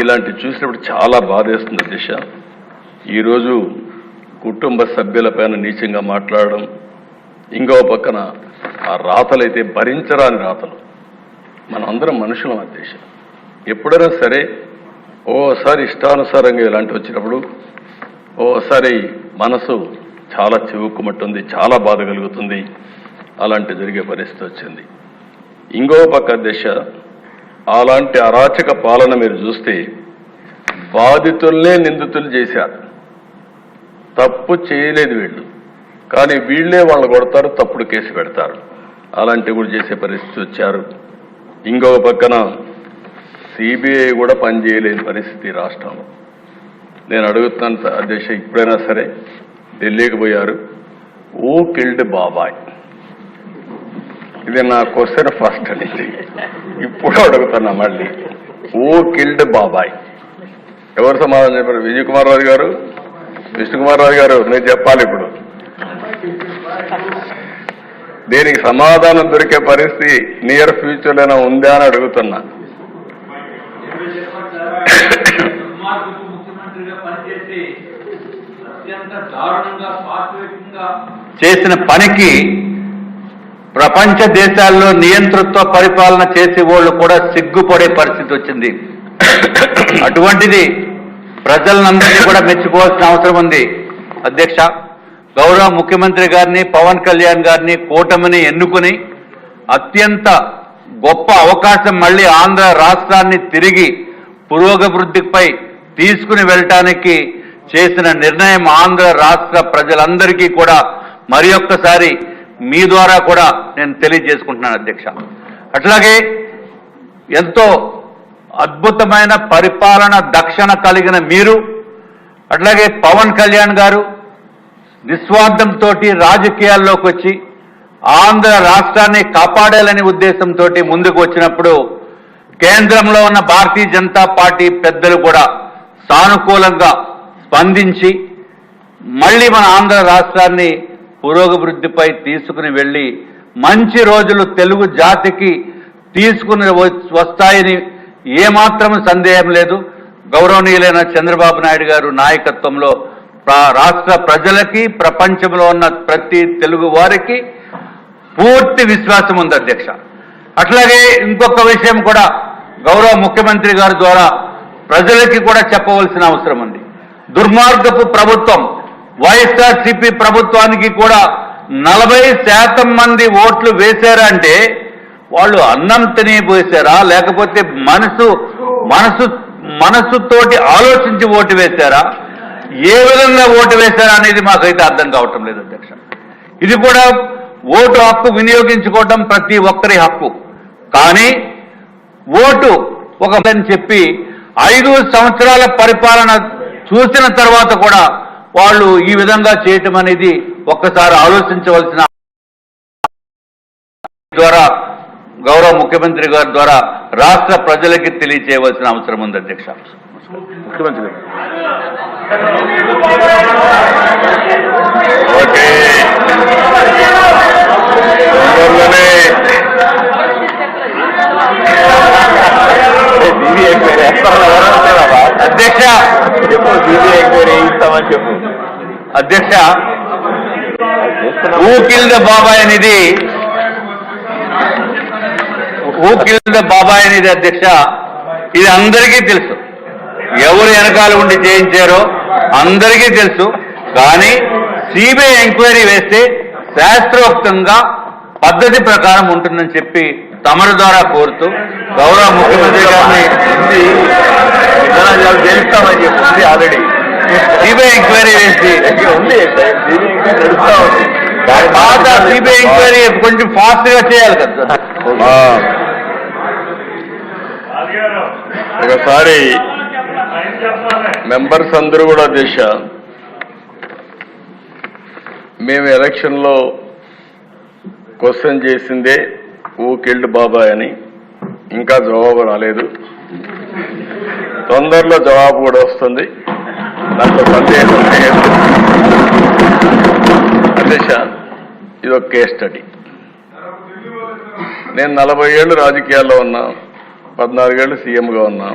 ఇలాంటి చూసినప్పుడు చాలా బాధేస్తుంది దిశ. ఈరోజు కుటుంబ సభ్యులపైన నీచంగా మాట్లాడడం ఇంకో పక్కన ఆ రాతలైతే భరించరాని రాతలు. మనందరం మనుషులం ఆ దేశం. ఎప్పుడైనా సరే ఓసారి ఇష్టానుసారంగా ఇలాంటి వచ్చినప్పుడు ఓసారి మనసు చాలా చివుక్కుమట్టుంది చాలా బాధ కలుగుతుంది. అలాంటి జరిగే పరిస్థితి వచ్చింది. ఇంకో పక్క దిశ అలాంటి అరాచక పాలన మీరు చూస్తే బాధితుల్నే నిందితులు చేశారు. తప్పు చేయలేదు వీళ్ళు. కానీ వీళ్ళే వాళ్ళని కొడతారు తప్పుడు కేసు పెడతారు. అలాంటివి కూడా చేసే పరిస్థితి వచ్చారు. ఇంకొక పక్కన సిబిఐ కూడా పనిచేయలేని పరిస్థితి రాష్ట్రంలో. నేను అడుగుతున్నాను అధ్యక్ష ఇప్పుడైనా సరే ఢిల్లీకి పోయారు. ఓ కిల్డ్ బాబాయ్. ఇది నా క్వశ్చన్ ఫస్ట్ అనేది ఇప్పుడు అడుగుతున్నా మళ్ళీ. ఓ కిల్డ్ బాబాయ్ ఎవరు సమాధానం చెప్పారు? విజయ్ కుమార్ రాజు గారు? విష్ణుకుమార్ రాజు గారు మీరు చెప్పాలి ఇప్పుడు. దీనికి సమాధానం దొరికే పరిస్థితి నియర్ ఫ్యూచర్లోనే ఉందా అని అడుగుతున్నా. చేసిన పనికి ప్రపంచ దేశాల్లో నియంతృత్వ పరిపాలన చేసే వాళ్ళు కూడా సిగ్గుపడే పరిస్థితి వచ్చింది. అటువంటిది ప్రజలందరినీ కూడా మెచ్చుకోవాల్సిన అవసరం ఉంది. అధ్యక్ష గౌరవ ముఖ్యమంత్రి గారిని పవన్ కళ్యాణ్ గారిని కూటమిని ఎన్నుకుని అత్యంత గొప్ప అవకాశం మళ్ళీ ఆంధ్ర రాష్ట్రాన్ని తిరిగి పురోగవృద్ధిపై తీసుకుని వెళ్ళటానికి చేసిన నిర్ణయం ఆంధ్ర రాష్ట్ర ప్రజలందరికీ కూడా మరి ఒక్కసారి మీ ద్వారా కూడా నేను తెలియజేసుకుంటున్నాను అధ్యక్ష. అట్లాగే ఎంతో అద్భుతమైన పరిపాలన దక్షణ కలిగిన మీరు అట్లాగే పవన్ కళ్యాణ్ గారు నిస్వార్థంతో రాజకీయాల్లోకి వచ్చి ఆంధ్ర రాష్ట్రాన్ని కాపాడాలనే ఉద్దేశంతో ముందుకు వచ్చినప్పుడు కేంద్రంలో ఉన్న భారతీయ జనతా పార్టీ పెద్దలు కూడా సానుకూలంగా స్పందించి మళ్ళీ మన ఆంధ్ర రాష్ట్రాన్ని పురోగవృద్ధిపై తీసుకుని వెళ్ళి మంచి రోజులు తెలుగు జాతికి తీసుకుని వస్తాయని ఏమాత్రం సందేహం లేదు. గౌరవనీయులైన చంద్రబాబు నాయుడు గారు నాయకత్వంలో రాష్ట్ర ప్రజలకి ప్రపంచంలో ఉన్న ప్రతి తెలుగు వారికి పూర్తి విశ్వాసం ఉంది అధ్యక్ష. అట్లాగే ఇంకొక విషయం కూడా గౌరవ ముఖ్యమంత్రి గారి ద్వారా ప్రజలకి కూడా చెప్పవలసిన అవసరం ఉంది. దుర్మార్గపు ప్రభుత్వం వైఎస్ఆర్సీపీ ప్రభుత్వానికి కూడా నలభై శాతం మంది ఓట్లు వేశారంటే వాళ్ళు అన్నం తినిపోసారా లేకపోతే మనసు మనసు మనసుతోటి ఆలోచించి ఓటు వేశారా? ఏ విధంగా ఓటు వేశారా అనేది మాకైతే అర్థం కావటం లేదు అధ్యక్ష. ఇది కూడా ఓటు హక్కు వినియోగించుకోవటం ప్రతి ఒక్కరి హక్కు. కానీ ఓటు ఒక చెప్పి ఐదు సంవత్సరాల పరిపాలన చూసిన తర్వాత కూడా వాళ్ళు ఈ విధంగా చేయటం అనేది ఒక్కసారి ఆలోచించవలసిన ద్వారా గౌరవ ముఖ్యమంత్రి గారి ద్వారా రాష్ట్ర ప్రజలకి తెలియచేయవలసిన అవసరం ఉంది అధ్యక్ష ముఖ్యమంత్రి. ఓకే తొందరలోనే సిబిఐ ఎంక్వైరీ వేస్తామా అధ్యక్ష చెప్పు సిబిఐ ఎంక్వైరీ ఇస్తామని చెప్పు అధ్యక్ష హూ కిల్ ద బాబాయ్ అనేది హూ కిల్ ద బాబాయ్ అనేది అధ్యక్ష? ఇది అందరికీ తెలుసు. ఎవరు వెనకాల ఉండి చేయించారో అందరికీ తెలుసు. కానీ సిబిఐ ఎంక్వైరీ వేస్తే శాస్త్రోక్తంగా పద్ధతి ప్రకారం ఉంటుందని చెప్పి తమరు ద్వారా కోరుతూ గౌరవ ముఖ్యమంత్రి గారిని ఉంది విధానాలు చేయిస్తామని చెప్పి ఉంది ఆల్రెడీ సిబిఐ ఎంక్వైరీ ఉంది. ఎంక్వైరీ నడుస్తా ఉంది. దాని పాత సిబిఐ ఎంక్వైరీ కొంచెం ఫాస్ట్గా చేయాలి కదా ఒకసారి మెంబర్స్ అందరూ కూడా దిశ. మేము ఎలక్షన్లో క్వశ్చన్ చేసిందే ఊ కిల్డ్ బాబాయ్ అని. ఇంకా జవాబు రాలేదు. తొందరలో జవాబు కూడా వస్తుంది. దాంట్లో సందేహం లేదు అధ్యక్ష ఇది ఒక కేస్ స్టడీ నేను నలభై ఏళ్ళు రాజకీయాల్లో ఉన్నా పద్నాలుగేళ్ళు సీఎంగా ఉన్నా